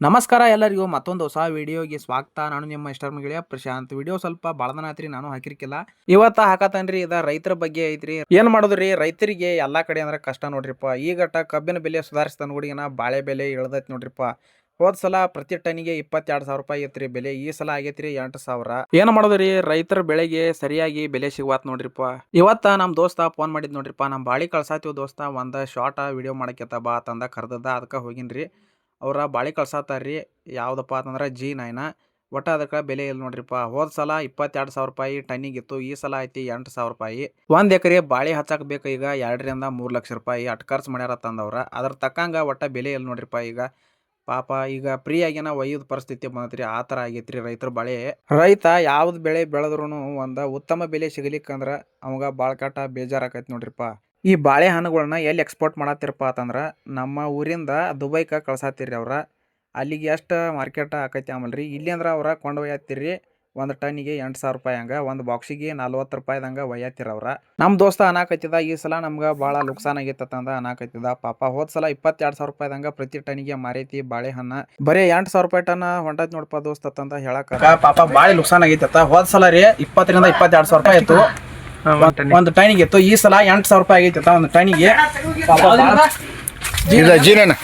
ನಮಸ್ಕಾರ ಎಲ್ಲರಿಗೂ, ಮತ್ತೊಂದು ಹೊಸ ವಿಡಿಯೋಗೆ ಸ್ವಾಗತ. ನಾನು ನಿಮ್ಮ ಇಷ್ಟರ ಗೆಳೆಯ ಪ್ರಶಾಂತ್. ವಿಡಿಯೋ ಸ್ವಲ್ಪ ಬಾಳದನಾತ್ರಿ ನಾನು ಹಾಕಿರ್ಕಿಲ್ಲ. ಇವತ್ತ ಹಾಕತನ್ರಿ, ಇದ ರೈತರ ಬಗ್ಗೆ ಐತ್ರಿ. ಏನ್ ಮಾಡೋದ್ರಿ, ರೈತರಿಗೆ ಎಲ್ಲಾ ಕಡೆ ಅಂದ್ರೆ ಕಷ್ಟ ನೋಡ್ರಿಪ್ಪ. ಈಗಟ ಕಬ್ಬಿನ ಬೆಲೆ ಸುಧಾರಿಸ್ತಾನ ಹುಡುಗಿನ ಬಾಳೆ ಬೆಲೆ ಇಳ್ದೈತಿ ನೋಡ್ರಿಪ್ಪ. ಹೋದ್ ಸಲ ಪ್ರತಿ ಟನ್ಗೆ ಇಪ್ಪತ್ತೆರಡು ಸಾವಿರ ರೂಪಾಯಿ ಐತ್ರಿ ಬೆಲೆ. ಈ ಸಲ ಆಗೈತ್ರಿ ಎಂಟು ಸಾವಿರ. ಏನ್ ಮಾಡೋದ್ರಿ, ರೈತರ ಬೆಳೆಗೆ ಸರಿಯಾಗಿ ಬೆಲೆ ಸಿಗುವಾತ್ ನೋಡ್ರಿಪ್ಪ. ಇವತ್ತ ನಮ್ ದೋಸ್ತ ಫೋನ್ ಮಾಡಿದ್ ನೋಡ್ರಿಪ್ಪ. ನಮ್ ಬಾಳಿ ಕಳ್ಸಾತಿವ್ ದೋಸ್ತ, ಒಂದ್ ಶಾರ್ಟ್ ವಿಡಿಯೋ ಮಾಡಕ್ಕೆ ಬಾ, ತಂದ ಕರ್ದದ ಅದಕ್ಕ ಹೋಗಿನ್ರಿ. ಅವ್ರ ಬಾಳಿ ಕಳ್ಸಾತಾರ್ರಿ. ಯಾವುದಪ್ಪ ಅಂತಂದ್ರೆ ಜಿ ನೈನ ಒಟ್ಟ ಅದಕ್ಕೆ ಬೆಲೆ ಇಲ್ಲ ನೋಡ್ರಿಪ್ಪ ಹೋದ ಸಲ ಇಪ್ಪತ್ತೆರಡು ಸಾವಿರ ರೂಪಾಯಿ ಟನ್ನಿಂಗ್ ಇತ್ತು. ಈ ಸಲ ಐತಿ ಎಂಟು ಸಾವಿರ ರೂಪಾಯಿ. ಒಂದು ಎಕರೆ ಬಾಳೆ ಹಚ್ಚಕ್ಕೆ ಬೇಕು ಈಗ ಎರಡರಿಂದ ಮೂರು ಲಕ್ಷ ರೂಪಾಯಿ ಅಟ್ ಖರ್ಚು ಮಾಡ್ಯಾರ ತಂದವ್ರ. ಅದ್ರ ತಕ್ಕಂಗ ಒಟ್ಟ ಬೆಲೆ ಇಲ್ಲ ನೋಡ್ರಿಪ್ಪ ಈಗ. ಪಾಪ ಈಗ ಫ್ರೀ ಆಗಿನ ಒಯ್ಯೋದ್ ಪರಿಸ್ಥಿತಿ ಬಂದತ್ರಿ. ಆ ಥರ ಆಗೈತ್ರಿ ರೈತರ ಬಾಳೆ. ರೈತ ಯಾವ್ದು ಬೆಳೆ ಬೆಳೆದ್ರು ಒಂದು ಉತ್ತಮ ಬೆಲೆ ಸಿಗಲಿಕ್ಕಂದ್ರೆ ಅವಾಗ ಭಾಳ ಕಟ್ಟ ಬೇಜಾರಾಕೈತಿ ನೋಡ್ರಿಪ್ಪ ಈ ಬಾಳೆಹಣ್ಣುಗಳನ್ನ ಎಲ್ಲಿ ಎಕ್ಸ್ಪೋರ್ಟ್ ಮಾಡತ್ತಿರಪ್ಪ ಅಂತಂದ್ರೆ ನಮ್ಮ ಊರಿಂದ ದುಬೈಗೆ ಕಳ್ಸಾತಿರಿ ಅವ್ರ. ಅಲ್ಲಿಗೆ ಎಷ್ಟು ಮಾರ್ಕೆಟ್ ಆಕೈತಿ ಆಮೇಲೆ ರೀ ಇಲ್ಲಿ ಅಂದ್ರೆ ಅವ್ರ ಕೊಂಡು ಒಯ್ಯತ್ತಿರಿ ಒಂದು ಟನ್ನಿಗೆ ಎಂಟು ಸಾವಿರ ರೂಪಾಯಿ ಹಂಗೆ, ಒಂದು ಬಾಕ್ಸಿಗೆ ನಲ್ವತ್ತು ರೂಪಾಯಿದಂಗೆ ಒಯ್ಯತ್ತಿರ ಅವ್ರ. ನಮ್ಮ ದೋಸ್ತ ಅನಾಕತ್ತಿದ, ಈ ಸಲ ನಮ್ಗೆ ಭಾಳ ಲುಕ್ಸಾನ್ ಆಗೈತಂದ ಅನಾಕತ್ತಿದ. ಪಾಪ ಹೋದ ಸಲ ಇಪ್ಪತ್ತೆರಡು ಸಾವಿರ ರೂಪಾಯಿದಂಗೆ ಪ್ರತಿ ಟನ್ನಿಗೆ ಮಾರೈತಿ ಬಾಳೆಹಣ್ಣ ಬರೀ ಎಂಟು ಸಾವಿರ ರೂಪಾಯಿ ಟನ್ ಹೊಂಟೈತಿ ನೋಡಪ್ಪ ದೋಸ್ತ ಅಂತ ಹೇಳಕ್ಕ ಪಾಪ ಭಾಳ ಲುಕ್ಸಾನ್ ಆಗೈತತ್ತ ಹೋದ ಸಲ ರೀ ಇಪ್ಪತ್ತರಿಂದ ಇಪ್ಪತ್ತೆರಡು ಸಾವಿರ ರೂಪಾಯಿ ಇತ್ತು ಒಂದು ಟೈನಿಗೆ ಇತ್ತು ಈ ಸಲ ಎಂಟು ಸಾವಿರ ರೂಪಾಯಿ ಆಗೈತೆ ಒಂದು ಟೈನಿಗೆ ಇಲ್ಲ ಜೀನಣ್ಣ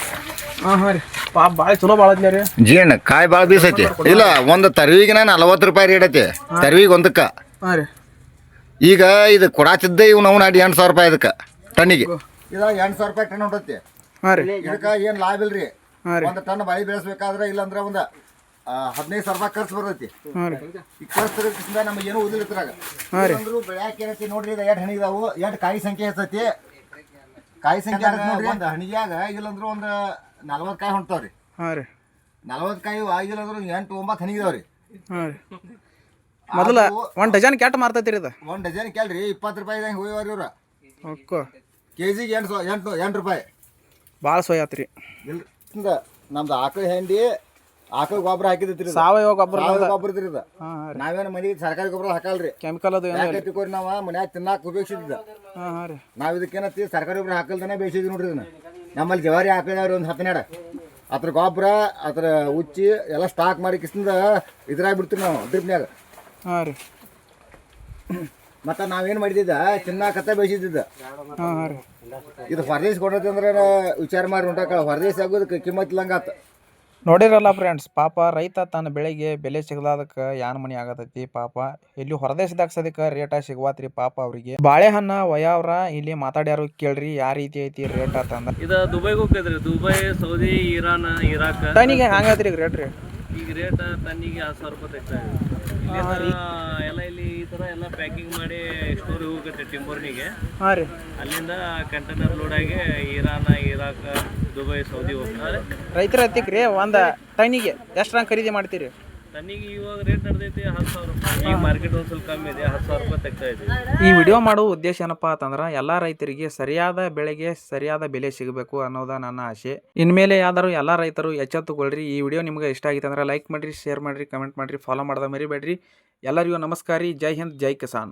ಹಾಂ ಹಾಂ ರೀ. ಪಾಪ ಭಾಳ ಚಲೋ ಭಾಳ ರೀ. ಜೀನಣ್ಣ ಕಾಯಿ ಭಾಳ ಬೀಸೈತಿ ಇಲ್ಲ ಒಂದು ತರ್ವಿಗಿನ ನಲವತ್ತು ರೂಪಾಯಿ ರೇಟ್ ಐತಿ. ತರ್ವಿಗೆ ಒಂದಕ್ಕೆ. ಹಾಂ ರೀ. ಈಗ ಇದು ಕೊಡಾತಿದ್ದೆ ಇವ್ ನಾವು ನಾಡಿ ಎಂಟು ಸಾವಿರ ರೂಪಾಯಿ ಅದಕ್ಕೆ ಟನ್ನಿಗೆ. ಇದು ಎಂಟು ಸಾವಿರ ರೂಪಾಯಿ ಟನ್ ಹೊಂಟತಿ ಹಾಂ ರೀ. ಇದಕ್ಕೆ ಏನು ಲಾಭ ಇಲ್ರಿ? ಒಂದು ಟನ್ ಬಾಯಿ ಬೆಳೆಸಬೇಕಾದ್ರೆ ಇಲ್ಲಾಂದ್ರೆ ಒಂದು ಹದಿನೈದು ಸಾವಿರ ರೂಪಾಯಿ ಖರ್ಚು ಬರ್ತೈತಿ. ಈ ಖರ್ಚು ಇರೋದ್ರಿಂದ ನಮಗೆ ಏನೂ ಉದಿಲ್ಲ ಇದ್ರಾಗ. ಹಾಂ ರೀ. ಅಂದ್ರು ಬೆಳ್ಯಾಕ ಏನೈತಿ ನೋಡ್ರಿ ಇದು ಎರಡು ಹಣಿದಾವು ಎರಡು ಕಾಯಿ ಸಂಖ್ಯೆ ಹೆಚ್ಚೈತಿ ಕಾಯಿ ಸಂಖ್ಯೆ ಒಂದು ಹಣಿಗ್ಯಾಗ ಇಲ್ಲಂದ್ರೆ ಒಂದು ನಲ್ವತ್ತು ಕಾಯಿ ಹೊಂಟಾವ್ರಿ ಹಾಂ ರೀ. ನಲವತ್ತು ಕಾಯಿ ಆಗಿಲ್ಲ ಅಂದ್ರೆ ಎಂಟು ಒಂಬತ್ತು ಹಣಿ ಹಾಂ ರೀ. ಮೊದಲ ಒಂದು ಡಜನ್ ಕೆಟ್ಟ ಮಾರ್ತೈತಿ ರೀ ಇದು. ಒಂದು ಡಜನ್ ಕೇಳ್ರಿ ಇಪ್ಪತ್ತು ರೂಪಾಯಿ ಹೋಯ್ವಾರಿ ಇವ್ರ. ಕೆ ಜಿಗೆ ಎಂಟು ಸಾ- ಎಂಟು ಎಂಟು ರೂಪಾಯಿ. ಭಾಳ ಸೋಯಾತ್ರಿ. ಇಲ್ಲ ಇಂದ ನಮ್ದು ಆಕಳ ಹೆಂಡಿ ಆಕಳ ಗೊಬ್ಬರ ಹಾಕಿದ್ರಿ ಸಾವಯವ ಗೊಬ್ಬರ ಗೊಬ್ಬರ ಇದ್ರಿ ಇದು ನಾವೇನು ಮನೆಗೆ ಸರ್ಕಾರಿ ಗೊಬ್ಬರ ಹಾಕಲ್ರಿ. ಕೆಮಿಕಲ್ ಅದು ಏನು ತಿಳ್ಕೊರಿ ನಾವು? ಮನ್ಯಾಗ ತಿನ್ನಾಕ ಉಪಯೋಗಿಸಿದ್ದ ಹಾಂ ಹಾಂ ರೀ. ನಾವು ಇದಕ್ಕೇನತ್ತಿ ಸರ್ಕಾರಿ ಗೊಬ್ಬರ ಹಾಕಲ್ದನೇ ಬೇಯಿಸಿದ್ವಿ ನೋಡ್ರಿ ಇದನ್ನ. ನಮ್ಮಲ್ಲಿ ಜವಾರಿ ಹಾಕಿದವ್ರಿ ಒಂದು ಹತ್ತನೇಡ ಅದ್ರ ಗೊಬ್ಬರ ಅದ್ರ ಉಚ್ಚಿ ಎಲ್ಲ ಸ್ಟಾಕ್ ಮಾಡಿ ಕಿಸಿಂದ ಇದ್ರಾಗ ಬಿಡ್ತೀವಿ ನಾವು ಡ್ರಿಪ್ನ್ಯಾಗ. ಹಾಂ ರೀ. ಮತ್ತು ನಾವೇನು ಮಾಡಿದ್ದ ತಿನ್ನಾಕತ್ತ ಬೇಯಿಸಿದ್ದ ಇದು ಹೊರದೇಶ ಕೊಡತ್ತೆ ಅಂದ್ರೆ ವಿಚಾರ ಮಾಡಿ ಹೊಂಟಾಕ ಹೊರದೇಶ ಆಗೋದಕ್ಕೆ ಕಿಮ್ಮತ್ ಇಲ್ಲಂಗಾತ. ನೋಡಿರಲ್ಲ ಫ್ರೆಂಡ್ಸ್ ಪಾಪ ರೈತ ತನ್ನ ಬೆಳೆಗೆ ಬೆಲೆ ಸಿಗಲಾದಕ್ಕೆ ಯಾನ್ ಮನಿ ಆಗತೈತಿ? ಪಾಪ ಇಲ್ಲಿ ಹೊರದೇಶದಾಗ ಸದ್ಯಕ್ಕೆ ರೇಟ ಸಿಗವಾತ್ರಿ ಪಾಪ ಅವ್ರಿಗೆ. ಬಾಳೆಹಣ್ಣ ವಯಾವ್ರ ಇಲ್ಲಿ ಮಾತಾಡ್ಯಾರು ಕೇಳ್ರಿ ಯಾವ ರೀತಿ ಐತಿ ರೇಟ್ ಅಂತಂದ ಇದು ದುಬೈಗೆ ಹೋಗ್ತೈತ್ರಿ ದುಬೈ ಸೌದಿ ಇರಾನ್ ಇರಾಕ್. ಟೈನಿಗೆ ಹಂಗೈತ್ರಿ ಈಗ ರೇಟ್ ರೀ? ಈಗ ರೇಟ್ ತನ್ನಿಗೆ ಹತ್ತು ಸಾವಿರ ರೂಪಾಯಿ ತೆಗ್ತಾ ಇದೆ. ಎಲ್ಲ ಇಲ್ಲಿ ಈ ಥರ ಎಲ್ಲ ಪ್ಯಾಕಿಂಗ್ ಮಾಡಿ ಸ್ಟೋರ್ ಹೋಗುತ್ತೆ ಟಿಂಬರ್ನಿಗೆ ಹಾಂ ರೀ. ಅಲ್ಲಿಂದ ಕಂಟೈನರ್ ಲೋಡ್ ಆಗಿ ಇರಾನ್ ಇರಾಕ್ ದುಬೈ ಸೌದಿ ಹೋಗ್ತಾರೆ. ರೈತರ ಹತ್ತಿಕ್ರಿ ಒಂದು ಟೈನಿಗೆ ಎಷ್ಟು ರಂಗ್ ಖರೀದಿ ಮಾಡ್ತೀರಿ? ಟನ್ನಿಗೆ ಇವಾಗ ರೇಟ್ ನಡೆದೈತಿ ಹತ್ತು ಸಾವಿರ ರೂಪಾಯಿ. ಈಗ ಮಾರ್ಕೆಟ್ ಒಂದು ಸ್ವಲ್ಪ ಕಮ್ಮಿ ಇದೆ, ಹತ್ತು ಸಾವಿರ ರೂಪಾಯಿ ತೆಗ್ತಾ ಇದ್ದೀವಿ ಈ ವಿಡಿಯೋ ಮಾಡೋ ಉದ್ದೇಶ ಏನಪ್ಪ ಅಂತಂದ್ರೆ, ಎಲ್ಲಾ ರೈತರಿಗೆ ಸರಿಯಾದ ಬೆಳೆಗೆ ಸರಿಯಾದ ಬೆಲೆ ಸಿಗಬೇಕು ಅನ್ನೋದ ನನ್ನ ಆಸೆ. ಇನ್ಮೇಲೆ ಯಾವ್ದಾರು ಎಲ್ಲಾ ರೈತರು ಎಚ್ಚೆತ್ತುಕೊಳ್ರಿ. ಈ ವಿಡಿಯೋ ನಿಮ್ಗೆ ಇಷ್ಟ ಆಗಿತ್ತು ಅಂದ್ರೆ ಲೈಕ್ ಮಾಡ್ರಿ ಶೇರ್ ಮಾಡ್ರಿ ಕಮೆಂಟ್ ಮಾಡ್ರಿ ಫಾಲೋ ಮಾಡ್ದ ಮರಿಬೇಡ್ರಿ. ಎಲ್ಲರಿಗೂ ನಮಸ್ಕಾರ ಜೈ ಹಿಂದ್, ಜೈ ಕಿಸಾನ್.